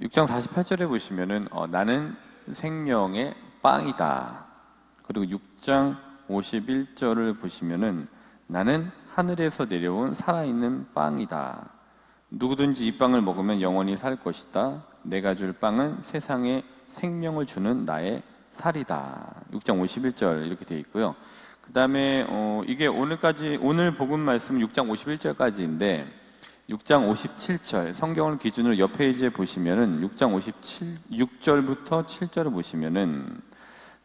6장 48절에 보시면은 어, 나는 생명의 빵이다. 그리고 6장 51절을 보시면은 나는 하늘에서 내려온 살아있는 빵이다. 누구든지 이 빵을 먹으면 영원히 살 것이다. 내가 줄 빵은 세상에 생명을 주는 나의 살이다. 6장 51절 이렇게 되어 있고요. 그 다음에 어, 이게 오늘까지 오늘 복음 말씀 6장 51절까지인데 6장 57절 성경을 기준으로 옆 페이지에 보시면은 6장 57 6절부터 7절을 보시면은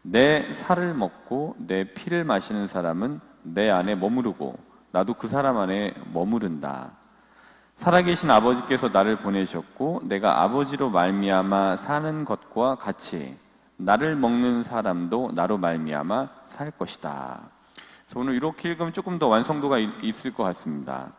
내 살을 먹고 내 피를 마시는 사람은 내 안에 머무르고 나도 그 사람 안에 머무른다. 살아계신 아버지께서 나를 보내셨고 내가 아버지로 말미암아 사는 것과 같이 나를 먹는 사람도 나로 말미암아 살 것이다. 그래서 오늘 이렇게 읽으면 조금 더 완성도가 있- 있을 것 같습니다.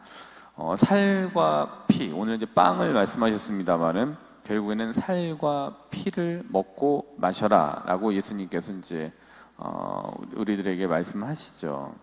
어, 살과 피 오늘 이제 빵을 말씀하셨습니다만은 결국에는 살과 피를 먹고 마셔라라고 예수님께서 이제 어, 우리들에게 말씀하시죠.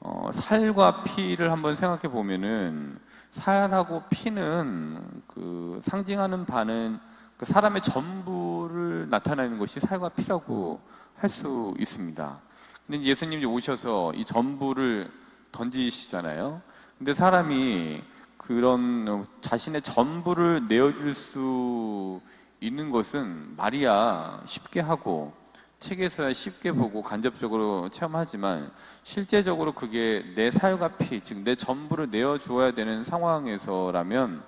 어, 살과 피를 한번 생각해 보면은 살하고 피는 그 상징하는 바는 그 사람의 전부를 나타내는 것이 살과 피라고 할 수 있습니다. 근데 예수님이 오셔서 이 전부를 던지시잖아요. 근데 사람이 그런 자신의 전부를 내어줄 수 있는 것은 말이야 쉽게 하고 책에서야 쉽게 보고 간접적으로 체험하지만 실제적으로 그게 내 살과 피, 즉 내 전부를 내어주어야 되는 상황에서라면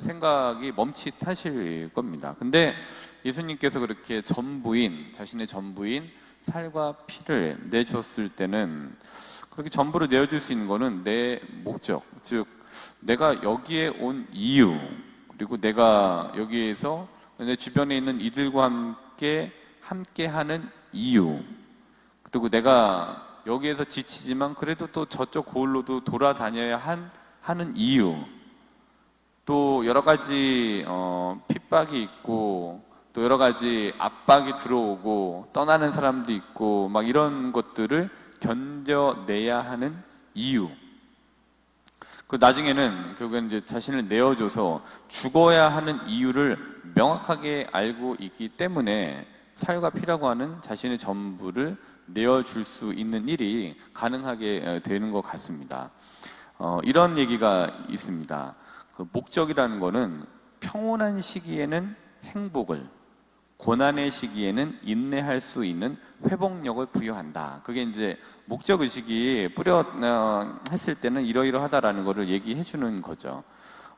생각이 멈칫하실 겁니다. 근데 예수님께서 그렇게 전부인, 자신의 전부인 살과 피를 내줬을 때는 그렇게 전부를 내어줄 수 있는 거는 내 목적, 즉 내가 여기에 온 이유, 그리고 내가 여기에서 내 주변에 있는 이들과 함께 함께하는 이유, 그리고 내가 여기에서 지치지만 그래도 또 저쪽 고을로도 돌아다녀야 한, 하는 이유, 또 여러 가지 어, 핍박이 있고 또 여러 가지 압박이 들어오고 떠나는 사람도 있고 막 이런 것들을 견뎌내야 하는 이유. 그 나중에는 결국엔 이제 자신을 내어줘서 죽어야 하는 이유를 명확하게 알고 있기 때문에 살과 피라고 하는 자신의 전부를 내어줄 수 있는 일이 가능하게 어, 되는 것 같습니다. 어, 이런 얘기가 있습니다. 그 목적이라는 거는 평온한 시기에는 행복을, 고난의 시기에는 인내할 수 있는 회복력을 부여한다. 그게 이제 목적 의식이 뿌려 어, 했을 때는 이러이러하다라는 거를 얘기해 주는 거죠.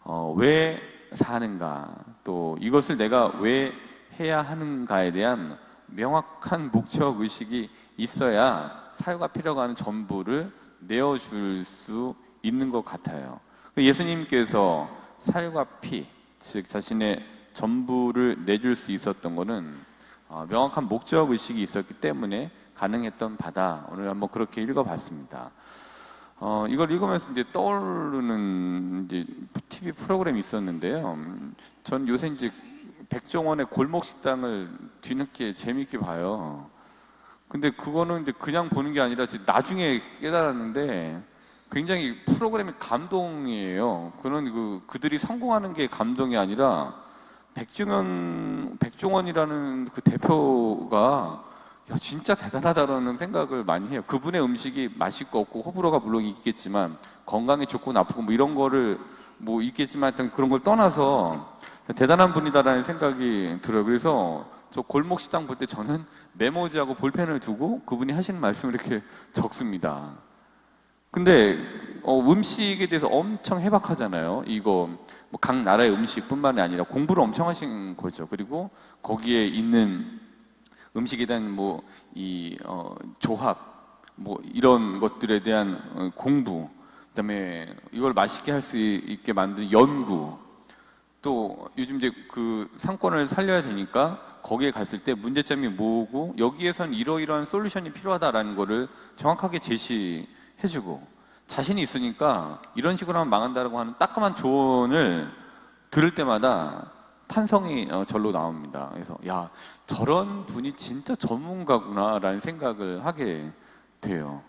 어, 왜 사는가? 또 이것을 내가 왜 해야 하는가에 대한 명확한 목적 의식이 있어야 살과 피려고 하는 전부를 내어줄 수 있는 것 같아요. 예수님께서 살과 피, 즉 자신의 전부를 내줄 수 있었던 것은 어, 명확한 목적 의식이 있었기 때문에 가능했던 바다. 오늘 한번 그렇게 읽어봤습니다. 어, 이걸 읽으면서 이제 떠오르는 이제 TV 프로그램이 있었는데요. 음, 전 요새 이제 백종원의 골목 식당을 뒤늦게 재밌게 봐요. 근데 그거는 이제 그냥 보는 게 아니라 나중에 깨달았는데 굉장히 프로그램이 감동이에요. 그런 그 그들이 성공하는 게 감동이 아니라 백종원 백종원이라는 그 대표가 야 진짜 대단하다라는 생각을 많이 해요. 그분의 음식이 맛있고 없고 호불호가 물론 있겠지만 건강에 좋고 나쁘고 뭐 이런 거를 뭐 있겠지만 그런 걸 떠나서 대단한 분이다라는 생각이 들어요. 그래서 저 골목 식당 볼 때 저는 메모지하고 볼펜을 두고 그분이 하시는 말씀을 이렇게 적습니다. 근데 어, 음식에 대해서 엄청 해박하잖아요. 이거 뭐 각 나라의 음식뿐만이 아니라 공부를 엄청 하신 거죠. 그리고 거기에 있는 음식에 대한 뭐이 어, 조합 뭐 이런 것들에 대한 어, 공부 그다음에 이걸 맛있게 할 수 있게 만든 연구 또 요즘 이제 그 상권을 살려야 되니까 거기에 갔을 때 문제점이 뭐고 여기에선 이러이러한 솔루션이 필요하다라는 거를 정확하게 제시 해주고 자신이 있으니까 이런 식으로 하면 망한다라고 하는 따끔한 조언을 들을 때마다 탄성이 어, 절로 나옵니다. 그래서 야 저런 분이 진짜 전문가구나라는 생각을 하게 돼요.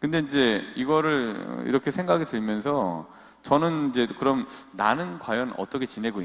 근데 이제 이거를 이렇게 생각이 들면서 저는 이제 그럼 나는 과연 어떻게 지내고 있는가?